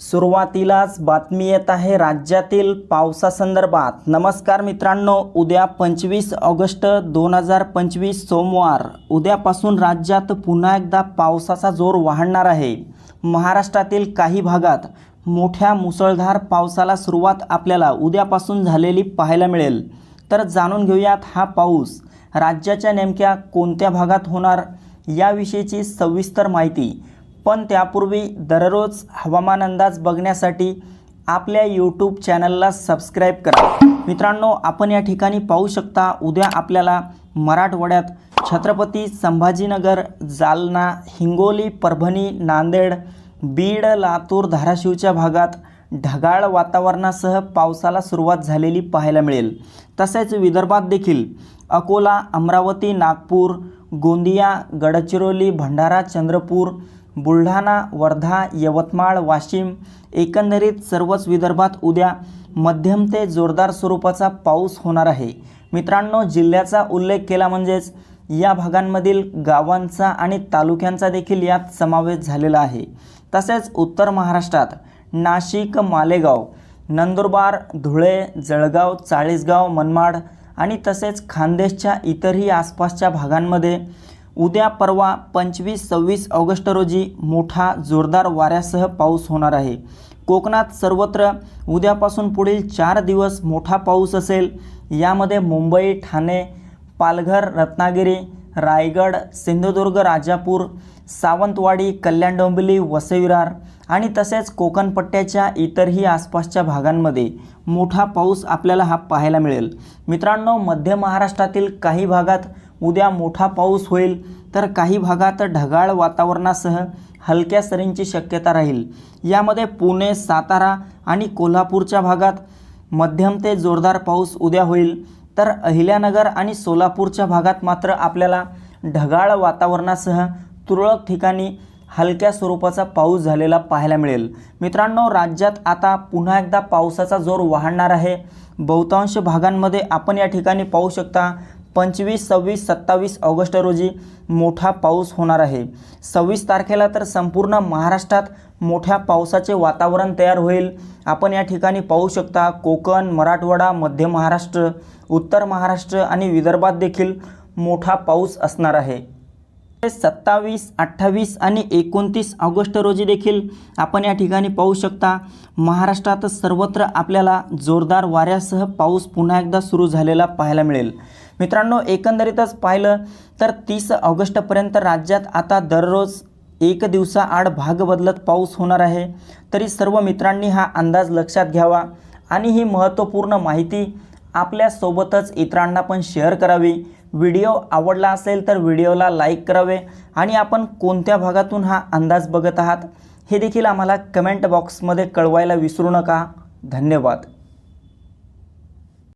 सुरुवातीलाच बातमी येत आहे राज्यातील पावसासंदर्भात. नमस्कार मित्रांनो उद्या पंचवीस ऑगस्ट दोन हजार पंचवीस सोमवार. उद्यापासून राज्यात पुन्हा एकदा पावसाचा जोर वाढणार आहे. महाराष्ट्रातील काही भागात मोठ्या मुसळधार पावसाला सुरुवात आपल्याला उद्यापासून झालेली पाहायला मिळेल. तर जाणून घेऊयात हा पाऊस. राज्याच्या नेमक्या कोणत्या भागात होणार याविषयीची सविस्तर माहिती. पण त्यापूर्वी दररोज हवामान अंदाज बघण्यासाठी आपल्या यूट्यूब चॅनलला सबस्क्राईब करा. मित्रांनो आपण या ठिकाणी पाहू शकता उद्या आपल्याला मराठवाड्यात छत्रपती संभाजीनगर जालना हिंगोली परभणी नांदेड बीड लातूर धाराशिवच्या भागात ढगाळ वातावरणासह पावसाला सुरुवात झालेली पाहायला मिळेल. तसेच विदर्भात देखील अकोला अमरावती नागपूर गोंदिया गडचिरोली भंडारा चंद्रपूर बुलढाणा वर्धा यवतमाळ वाशिम एकंदरीत सर्वच विदर्भात उद्या मध्यम ते जोरदार स्वरूपाचा पाऊस होणार आहे. मित्रांनो जिल्ह्याचा उल्लेख केला म्हणजेच या भागांमधील गावांचा आणि तालुक्यांचा देखील यात समावेश झालेला आहे. तसेच उत्तर महाराष्ट्रात नाशिक मालेगाव नंदुरबार धुळे जळगाव चाळीसगाव मनमाड आणि तसेच खानदेशच्या इतरही आसपासच्या भागांमध्ये उद्या परवा पंचवीस सव्वीस ऑगस्ट रोजी मोठा जोरदार वाऱ्यासह पाऊस होणार आहे. कोकणात सर्वत्र उद्यापासून पुढील चार दिवस मोठा पाऊस असेल. यामध्ये मुंबई ठाणे पालघर रत्नागिरी रायगड सिंधुदुर्ग राजापूर सावंतवाडी कल्याण डोंबिवली वसईविरार आणि तसेच कोकणपट्ट्याच्या इतरही आसपासच्या भागांमध्ये मोठा पाऊस आपल्याला हा पाहायला मिळेल. मित्रांनो मध्य महाराष्ट्रातील काही भागात उद्या मोठा पाऊस होईल तर काही भागात ढगाळ वातावरणासह हलक्या सरींची शक्यता राहील. यामध्ये पुणे सातारा आणि कोल्हापूरच्या भागात मध्यम ते जोरदार पाऊस उद्या होईल. तर अहिल्यानगर आणि सोलापूरच्या भागात मात्र आपल्याला ढगाळ वातावरणासह तुरळक ठिकाणी हलक्या स्वरूपाचा पाऊस झालेला पाहायला मिळेल. मित्रांनो राज्यात आता पुन्हा एकदा पावसाचा जोर वाढणार आहे. बहुतांश भागांमध्ये आपण या ठिकाणी पाहू शकता पंचवीस सव्वीस सत्तावीस ऑगस्ट रोजी मोठा पाऊस होणार आहे. सव्वीस तारखेला तर संपूर्ण महाराष्ट्रात मोठ्या पावसाचे वातावरण तयार होईल. आपण या ठिकाणी पाहू शकता कोकण मराठवाडा मध्य महाराष्ट्र उत्तर महाराष्ट्र आणि विदर्भात देखील मोठा पाऊस असणार आहे. सत्तावीस अठ्ठावीस आणि एकोणतीस ऑगस्ट रोजी देखील आपण या ठिकाणी पाहू शकता महाराष्ट्रात सर्वत्र आपल्याला जोरदार वाऱ्यासह पाऊस पुन्हा एकदा सुरू झालेला पाहायला मिळेल. मित्रांनो एकंदरीतच पाहिलं तर तीस ऑगस्टपर्यंत राज्यात आता दररोज एक दिवसाआड भाग बदलत पाऊस होणार आहे. तरी सर्व मित्रांनी हा अंदाज लक्षात घ्यावा आणि ही महत्त्वपूर्ण माहिती आपल्यासोबतच इतरांना पण शेअर करावी. व्हिडिओ आवडला असेल तर व्हिडिओला लाईक करावे आणि आपण कोणत्या भागातून हा अंदाज बघत आहात हे देखील आम्हाला कमेंट बॉक्समध्ये कळवायला विसरू नका. धन्यवाद.